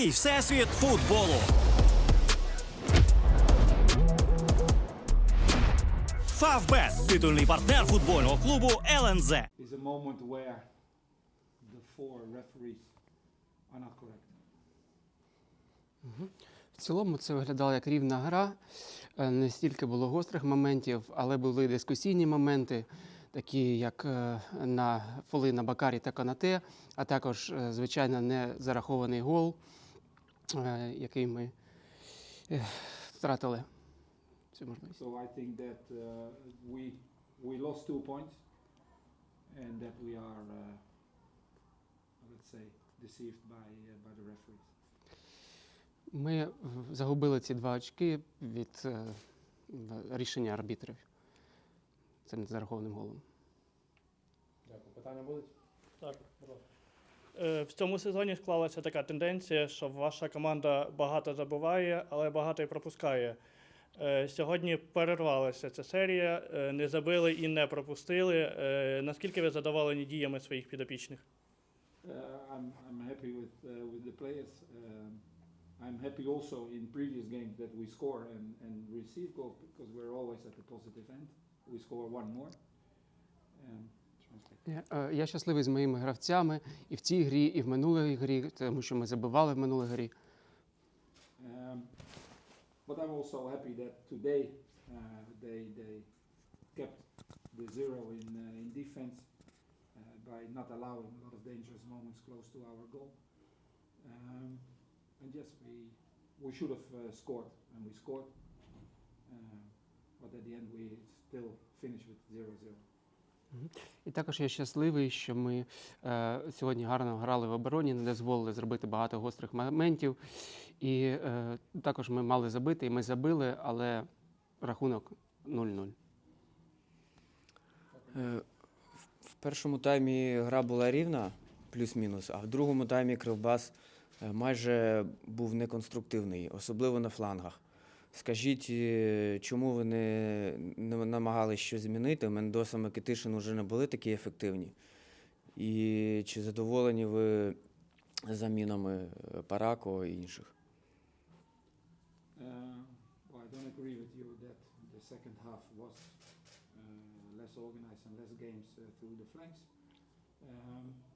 Твій всесвіт футболу. Фавбет титульний партнер футбольного клубу ЛНЗ. В цілому це виглядало як рівна гра. Е, Не стільки було гострих моментів, але були дискусійні моменти, такі як е, на фоли на Бакарі та Канате, а також, е, звичайно, не зарахований гол, який ми е, втратили цю можливість. So I think that uh, we we lost two points, and that we are, uh, let's say, deceived by uh, by the referees. Ми е, загубили ці два очки від е, в- рішення арбітрів. Цим зарахованим голом. Дякую. Питання будуть? Так, будь ласка. Е, В цьому сезоні склалася така тенденція, що ваша команда багато забуває, але багато і пропускає. Е, Сьогодні перервалася ця серія, е, не забили і не пропустили. Наскільки ви задоволені діями своїх підопічних? I'm happy also in previous games that we score and and receive goals because we're always at the positive end. We score one more. Um. Я, е, щасливий з моїми гравцями і в цій грі, і в минулій грі, тому що ми забивали в минулій грі. Um, but I'm also happy that today uh, they they kept the zero in uh, in defense uh, by not allowing a lot of dangerous moments close to our goal. Um, and yes, we we should have uh, scored, and we scored. Uh, but at the end, we still finished with 0-0. І також я щасливий, що ми е, сьогодні гарно грали в обороні, не дозволили зробити багато гострих моментів. І е, також ми мали забити, і ми забили, але рахунок 0-0. Е, в- першому таймі гра була рівна, плюс-мінус, а в другому таймі Кривбас е, майже був неконструктивний, особливо на флангах. Скажіть, е, чому ви не, не намагалися щось змінити? Мендоса Микитишин вже не були такі ефективні. І чи задоволені ви замінами е, Парако і інших? Well, I don't agree with you that the second half was less organized and less games uh, through the flanks. Um, I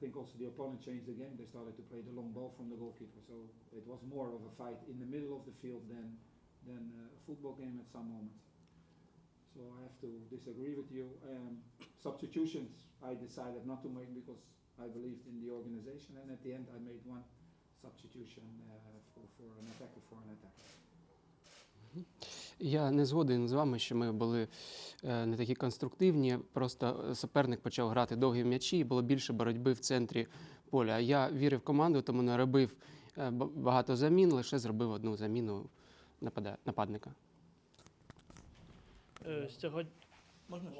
think also the opponent changed the game. They started to play the long ball from the goalkeeper, so it was more of a fight in the middle of the field than than uh, a football game at some moments. So I have to disagree with you. Um, substitutions I decided not to make because I believed in the organization, and at the end I made one substitution uh, for, for an attacker for an attacker. Я не згоден з вами, що ми були е, не такі конструктивні. Просто суперник почав грати довгі м'ячі, і було більше боротьби в центрі поля. Я вірив в команду, тому не робив е, багато замін, лише зробив одну заміну нападника. Е, Сьогодні можна?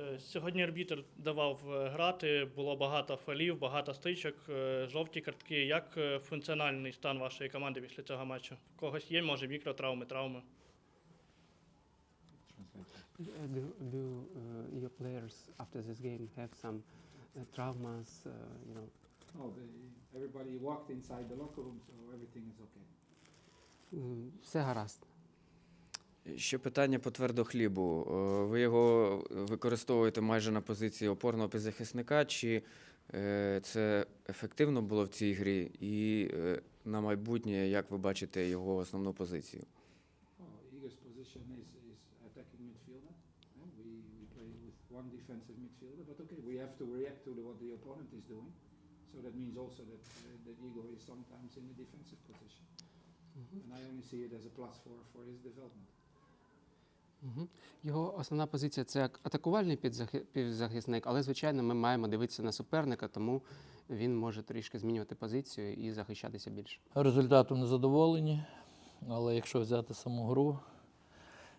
Е, Сьогодні арбітр давав е, грати, було багато фолів, багато стичок, е, жовті картки. Як е, функціональний стан вашої команди після цього матчу? У когось є, може, мікротравми, травми? Do, do uh, your players after this game have some uh, traumas, uh, you know? Oh, they, everybody walked inside the locker room, so everything is okay. М, Все гаразд. Ще питання по твердохлібу. Е, Ви його використовуєте майже на позиції опорного півзахисника, чи е, це ефективно було в цій грі? І е, на майбутнє, як ви бачите його основну позицію? Oh, Igor's position is, is attacking midfielder. and we, we play with one defensive midfielder, but okay, we have to react to the, what the opponent is doing. So that means also that, uh, that Igor is sometimes in the defensive position. And I only see it as a plus for, for his development. Мгм. Його основна позиція це як атакувальний підзахи- півзахисник, але, звичайно, ми маємо дивитися на суперника, тому він може трішки змінювати позицію і захищатися більше. Результатом не задоволені, але якщо взяти саму гру,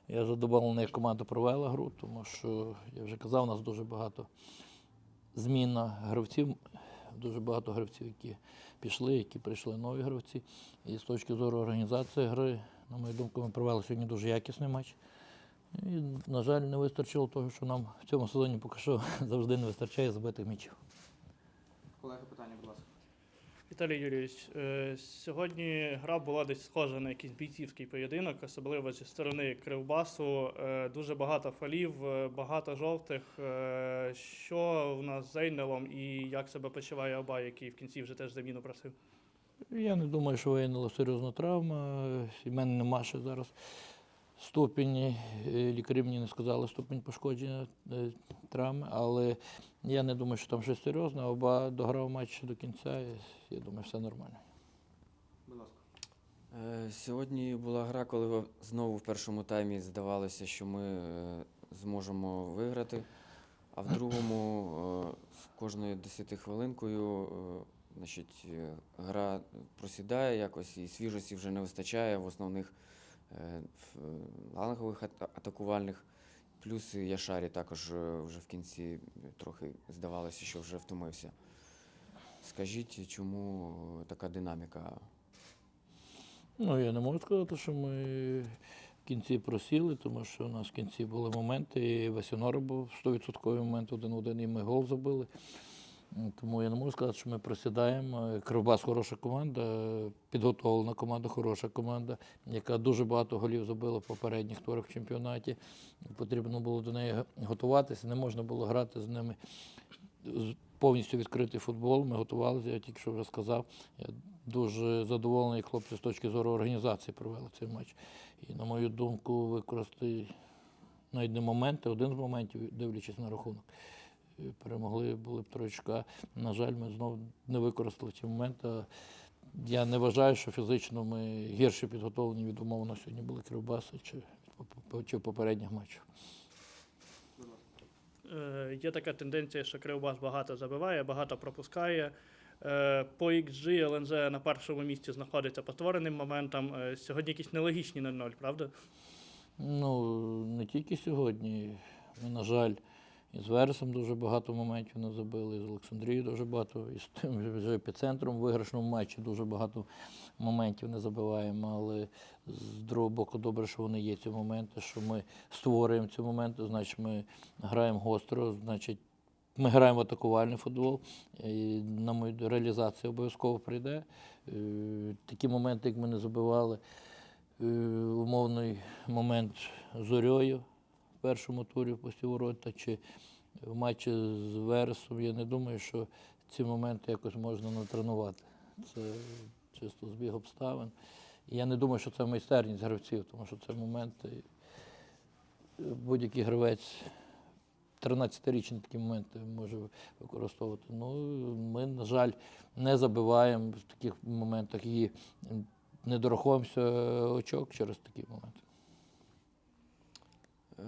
я задоволений, як команда провела гру, тому що, я вже казав, у нас дуже багато змін гравців, дуже багато гравців, які пішли, які прийшли нові гравці. І з точки зору організації гри, на мою думку, ми провели сьогодні дуже якісний матч. І, на жаль, не вистачило того, що нам в цьому сезоні поки що завжди не вистачає забитих м'ячів. Колеги, питання, будь ласка. Віталій Юрійович, е, сьогодні гра була десь схожа на якийсь бійцівський поєдинок, особливо зі сторони Кривбасу. Е, Дуже багато фалів, е, багато жовтих. Що в нас з Ейнелом і як себе почуває Оба, який в кінці вже теж заміну просив? Я не думаю, що виявила серйозна травма. І мене нема ще зараз ступені. Е, Лікарі мені не сказали ступінь пошкодження е, травми, але я не думаю, що там щось серйозне. Оба дограв матч до кінця, і я думаю, все нормально. Е, Сьогодні була гра, коли знову в першому таймі здавалося, що ми зможемо виграти. А в другому з кожною 10 хвилинкою е, значить, гра просідає якось і свіжості вже не вистачає в основних лангових атакувальних. Плюс Яшарі також е, вже в кінці трохи здавалося, що вже втомився. Скажіть, чому е, така динаміка? Ну, я не можу сказати, що ми в кінці просіли, тому що у нас в кінці були моменти, і Васюнора був 100% момент один в один, і ми гол забили. Тому я не можу сказати, що ми просідаємо. Кривбас хороша команда, підготовлена команда, хороша команда, яка дуже багато голів забила в попередніх турах в чемпіонаті. Потрібно було до неї готуватися, не можна було грати з ними повністю відкритий футбол. Ми готувалися, я тільки що вже сказав. Я дуже задоволений, хлопці з точки зору організації провели цей матч. І, на мою думку, використати навіть не моменти, один з моментів, дивлячись на рахунок. Перемогли, були б троєчка. На жаль, ми знову не використали ці моменти. Я не вважаю, що фізично ми гірше підготовлені від умовно сьогодні були Кривбаси чи, чи в попередніх матчах. Е, Є така тенденція, що Кривбас багато забиває, багато пропускає. Е, По XG ЛНЗ на першому місці знаходиться по створеним моментам. Е, Сьогодні якісь нелогічні 0-0, правда? Ну, не тільки сьогодні. Ми, на жаль, і з Вересом дуже багато моментів не забили, і з Олександрією дуже багато, і з тим вже епіцентром в виграшному матчі дуже багато моментів не забиваємо. Але з другого боку, добре, що вони є ці моменти, що ми створюємо ці моменти, значить ми граємо гостро, значить. Ми граємо в атакувальний футбол, і на мою реалізацію обов'язково прийде. Е, Такі моменти, як ми не забивали, е, умовний момент з Зорьою в першому турі пусті ворота, чи в матчі з Вересом, я не думаю, що ці моменти якось можна натренувати. Це чисто збіг обставин. Я не думаю, що це майстерність гравців, тому що це моменти. е, Будь-який гравець 13-річні такі моменти може використовувати. Ну, ми, на жаль, не забиваємо в таких моментах і не дораховуємося очок через такі моменти. Е,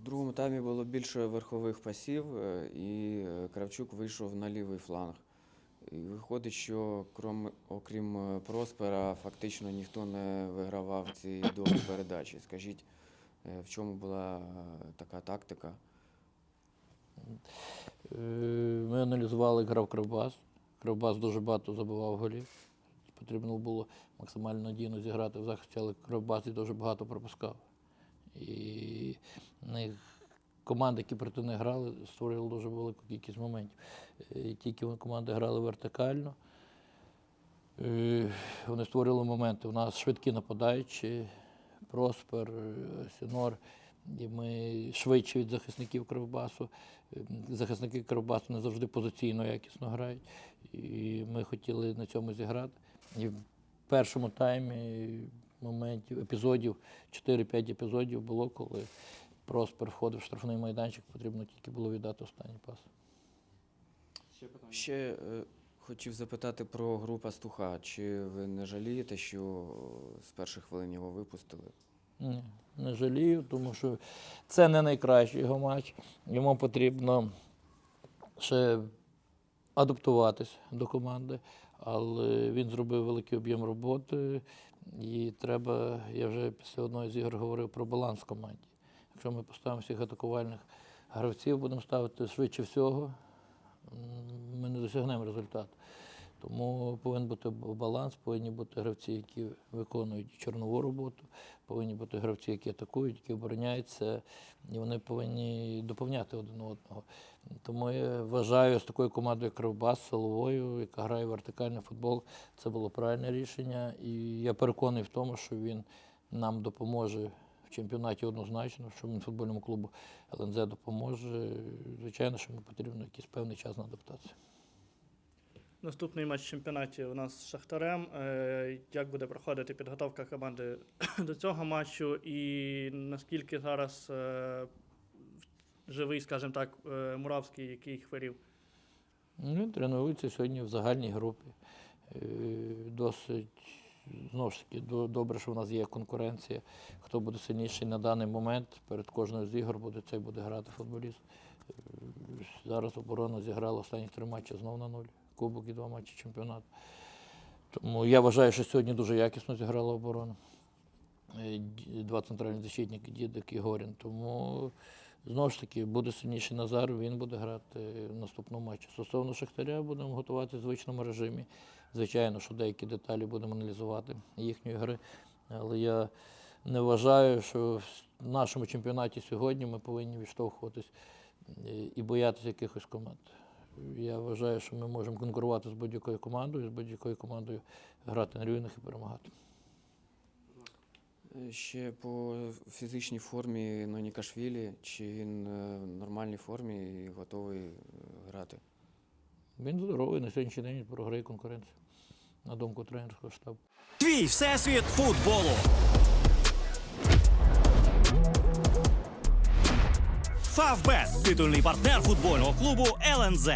В другому таймі було більше верхових пасів, е, і е, Кравчук вийшов на лівий фланг. І виходить, що крім, окрім Проспера, фактично ніхто не вигравав ці довгі передачі. Скажіть, в чому була така тактика? Ми аналізували, грав Кривбас. Кривбас дуже багато забивав голів. Потрібно було максимально надійно зіграти в захисті, але Кривбас і дуже багато пропускав. І команди, які проти них грали, створили дуже велику кількість моментів. Е, Тільки команди грали вертикально. е, Вони створили моменти. У нас швидкі нападаючі, Проспер, е, Сінор. І ми швидше від захисників Кривбасу. Захисники Кривбасу не завжди позиційно якісно грають. І ми хотіли на цьому зіграти. І в першому таймі моментів, епізодів, 4-5 епізодів було, коли Проспер входив в штрафний майданчик, потрібно тільки було віддати останній пас. Ще е, хотів запитати про гру пастуха. Чи ви не жалієте, що з перших хвилин його випустили? Ні, не жалію, тому що це не найкращий його матч. Йому потрібно ще адаптуватись до команди, але він зробив великий об'єм роботи. І треба, я вже після одної з ігор говорив про баланс в команді. Якщо ми поставимо всіх атакувальних гравців, будемо ставити швидше всього, ми не досягнемо результату. Тому повинен бути баланс, повинні бути гравці, які виконують чорнову роботу, повинні бути гравці, які атакують, які обороняються, і вони повинні доповняти один одного. Тому я вважаю, з такою командою, як Кривбас, силовою, яка грає вертикальний футбол, це було правильне рішення. І я переконаний в тому, що він нам допоможе в чемпіонаті однозначно, що він футбольному клубу ЛНЗ допоможе. Звичайно, що йому потрібно якийсь певний час на адаптацію. Наступний матч в чемпіонаті у нас з Шахтарем. Е, Як буде проходити підготовка команди до цього матчу, і наскільки зараз е, живий, скажімо так, е, Муравський, який хворів? Ну, тренується сьогодні в загальній групі. Досить, знову ж таки, добре, що в нас є конкуренція. Хто буде сильніший на даний момент, перед кожною з ігор буде цей буде грати футболіст. Зараз оборона зіграла останні три матчі знов на нуль. Кубок і два матчі чемпіонату. Тому я вважаю, що сьогодні дуже якісно зіграла оборона. Е, Два центральні защитники, Дідик і Горін. Тому Знову ж таки, буде сильніший Назар, він буде грати в наступному матчі. Стосовно Шахтаря будемо готувати в звичному режимі. Звичайно, що деякі деталі будемо аналізувати їхньої гри. Але я не вважаю, що в нашому чемпіонаті сьогодні ми повинні відштовхуватись е, і боятися якихось команд. Я вважаю, що ми можемо конкурувати з будь-якою командою, з будь-якою командою грати на рівних і перемагати. Е, Ще по фізичній формі Нонікашвілі, чи він е, в нормальній формі і готовий е, грати? Він здоровий на сьогоднішній день програє конкуренцію, на думку тренерського штабу. Твій всесвіт футболу. Фавбет титульний партнер футбольного клубу ЛНЗ.